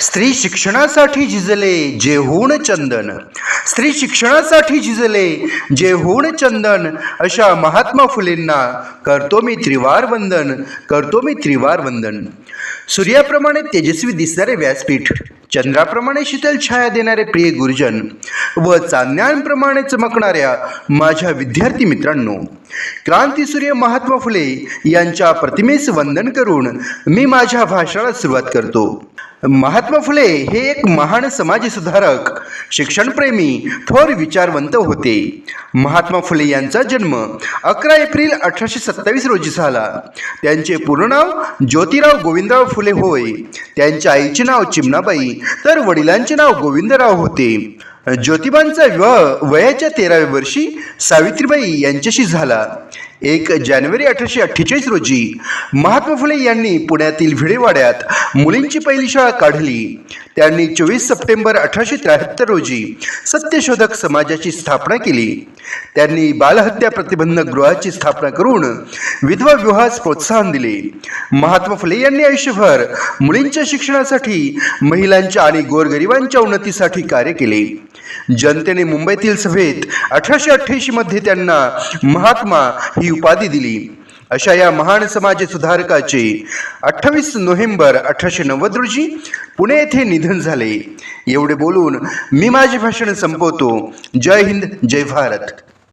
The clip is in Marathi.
स्त्री शिक्षणासाठी झिजले जे होऊन चंदन. स्त्री शिक्षणासाठी झिजले जे होऊन चंदन. अशा महात्मा फुलेंना करतो मी त्रिवार वंदन करतो मी त्रिवार वंदन. सूर्याप्रमाणे तेजस्वी दिसणारे व्यासपीठ चंद्राप्रमाणे शीतल छाया देणारे प्रिय गुरुजन व चांदण्यांप्रमाणे चमकणाऱ्या माझ्या विद्यार्थी मित्रांनो क्रांतीसूर्य महात्मा फुले यांच्या प्रतिमेस वंदन करून मी माझ्या भाषणाला सुरुवात करतो. महात्मा फुले हे एक महान समाजसुधारक शिक्षणप्रेमी थोर विचारवंत होते. महात्मा फुले यांचा जन्म अकरा एप्रिल अठराशे सत्तावीस रोजी झाला. त्यांचे पूर्ण नाव ज्योतिराव गोविंदराव फुले होय. त्यांच्या आईचे नाव चिमणाबाई तर वडिलांचे नाव गोविंदराव होते. ज्योतिबांचा विवाह वयाच्या तेराव्या वर्षी सावित्रीबाई यांच्याशी झाला. एक जानेवारी अठराशे अठ्ठेचाळीस रोजी महात्मा फुले यांनी पुण्यातील भिडेवाड्यात मुलींची पहिली शाळा काढली. त्यांनी चोवीस सप्टेंबर अठराशे त्र्याहत्तर रोजी सत्यशोधक समाजाची स्थापना केली. त्यांनी बालहत्या प्रतिबंधक गृहाची स्थापना करून विधवा विवाहास प्रोत्साहन दिले. महात्मा फुले यांनी आयुष्यभर मुलींच्या शिक्षणासाठी महिलांच्या आणि गोरगरिबांच्या उन्नतीसाठी कार्य केले. जनतेने मुंबईतील सभेत अठराशे अठ्ठ्याऐंशी मध्ये त्यांना महात्मा ही उपाधी दिली. अशा या महान समाज सुधारकाचे अठ्ठावीस नोव्हेंबर अठराशे नव्वद रोजी पुणे येथे निधन झाले. एवढे बोलून मी माझे भाषण संपवतो. जय हिंद जय भारत.